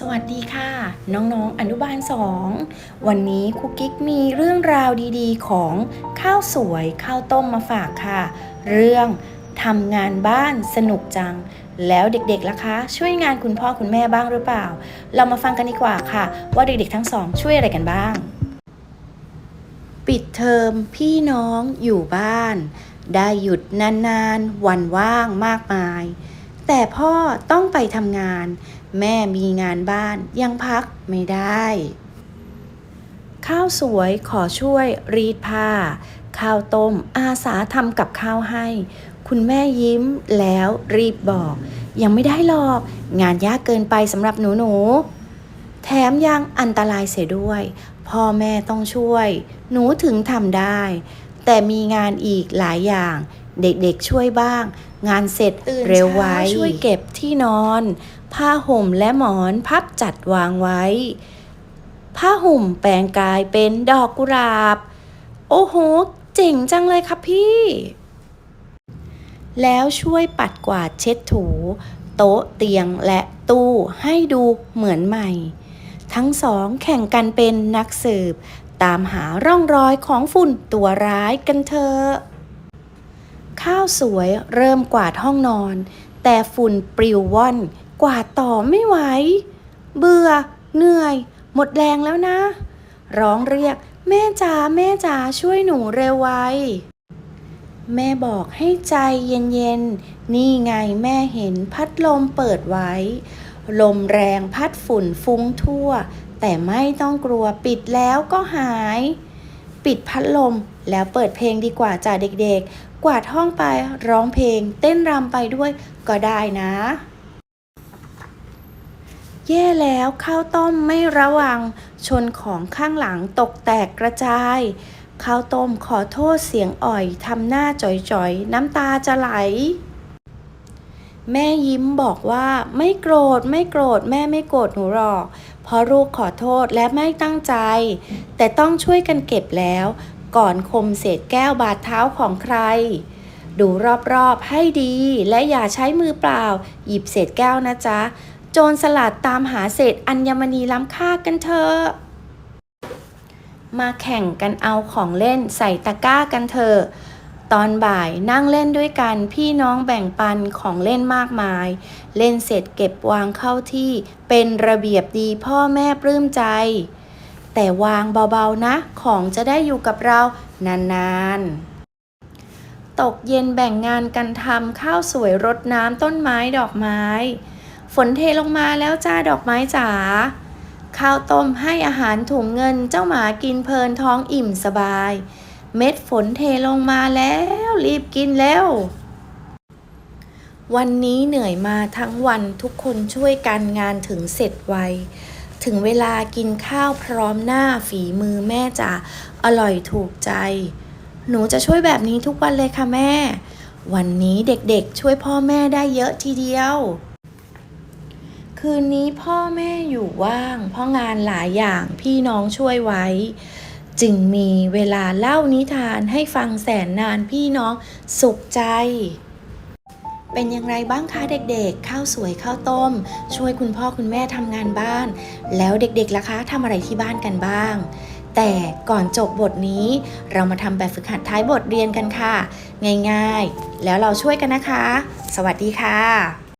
สวัสดีค่ะ น้องๆอนุบาล 2 วันนี้ครูกิ๊กมีเรื่องราวดีๆ ของข้าวสวยข้าวต้มมาฝากค่ะ เรื่องทำงานบ้านสนุกจัง แล้วเด็กๆล่ะคะ ช่วยงานคุณพ่อคุณแม่บ้างหรือเปล่า เรามาฟังกันดีกว่าค่ะ ว่าเด็กๆทั้งสองช่วยอะไรกันบ้าง ปิดเทอมพี่น้องอยู่บ้าน ได้หยุดนานๆ วันว่างมากมาย แต่พ่อต้องไปทำงาน แม่มีงานบ้านยังพักไม่ได้ ข้าวสวยขอช่วยรีดผ้า ข้าวต้มอาสาทำกับข้าวให้ คุณแม่ยิ้มแล้วรีบบอก ยังไม่ได้หรอก งานยากเกินไปสำหรับหนูหนูแถมยังอันตรายเสียด้วย พ่อแม่ต้องช่วย หนูถึงทำได้ แต่มีงานอีกหลายอย่าง เด็กๆช่วยบ้าง งานเสร็จเร็วไว้ช่วยเก็บที่นอน ผ้าห่มและหมอนพับจัดวางไว้ ผ้าห่มแปลงกายเป็นดอกกุหลาบ โอ้โห เจ๋งจังเลยครับพี่ แล้วช่วยปัดกวาดเช็ดถู โต๊ะเตียงและตู้ให้ดูเหมือนใหม่ ทั้งสองแข่งกันเป็นนักสืบ ตามหาร่องรอยของฝุ่นตัวร้ายกันเถอะ ข้าวสวยเริ่มกวาดห้องนอน แต่ฝุ่นปลิวว่อน กวาดต่อไม่ไหว เบื่อ เหนื่อย หมดแรงแล้วนะ ร้องเรียก แม่จ๋าแม่จ๋าช่วยหนูเร็วไว แม่บอกให้ใจเย็นๆ นี่ไงแม่เห็นพัดลมเปิดไว้ ลมแรงพัดฝุ่นฟุ้งทั่ว แต่ไม่ต้องกลัวปิดแล้วก็หาย ปิดพัดลม แล้วเปิดเพลงดีกว่าจ้ะเด็กๆ กวาดห้องไปร้องเพลง เต้นรำไปด้วยก็ได้นะ แย่แล้วข้าวต้มไม่ระวัง ชนของข้างหลังตกแตกกระจายข้าวต้มขอโทษเสียงอ่อยทำหน้าจ่อยๆ น้ำตาจะไหล แม่ยิ้มบอกว่าไม่โกรธไม่โกรธแม่ไม่โกรธหนูหรอก เพราะลูกขอโทษและไม่ตั้งใจ แต่ต้องช่วยกันเก็บแล้ว ก่อนคมเศษแก้วบาดเท้าของใคร ดูรอบๆให้ดีและอย่าใช้มือเปล่า หยิบเศษแก้วนะจ๊ะ โจรสลัดตามหาเศษอัญมณีล้ำค่ากันเถอะมาแข่งกันเอาของเล่นใส่ตะกร้ากันเถอะ ตอนบ่ายนั่งเล่นด้วยกันพี่น้องแบ่งปันของเล่นมากมาย เล่นเสร็จเก็บวางเข้าที่เป็นระเบียบดีพ่อแม่ปลื้มใจ แต่วางเบาๆนะ ของจะได้อยู่กับเรานานๆ ตกเย็นแบ่งงานกันทำข้าวสวยรดน้ำต้นไม้ดอกไม้ ฝนเทลงมาแล้วจ้าดอกไม้จ๋าข้าวต้มให้อาหารถุงเงินเจ้าหมากินเพลินท้องอิ่มสบาย เม็ดฝนเทลงมาแล้ว รีบกินแล้ว วันนี้เหนื่อยมาทั้งวันทุกคนช่วยกันงานถึงเสร็จไว ถึงเวลากินข้าวพร้อมหน้าฝีมือแม่จ๋าอร่อยถูกใจ หนูจะช่วยแบบนี้ทุกวันเลยค่ะแม่ วันนี้เด็กๆช่วยพ่อแม่ได้เยอะทีเดียว คืนนี้พ่อแม่อยู่ว่าง เพราะงานหลายอย่างพี่น้องช่วยไว้ จึงมีเวลาเล่านิทานให้ฟังแสนนานพี่น้องสุขใจ เป็นอย่างไรบ้างคะเด็กๆ ข้าวสวยข้าวต้ม ช่วยคุณพ่อคุณแม่ทำงานบ้าน แล้วเด็กๆล่ะคะทำอะไรที่บ้านกันบ้าง แต่ก่อนจบบทนี้ เรามาทำแบบฝึกหัดท้ายบทเรียนกันค่ะ ง่ายๆ แล้วเราช่วยกันนะคะ สวัสดีค่ะ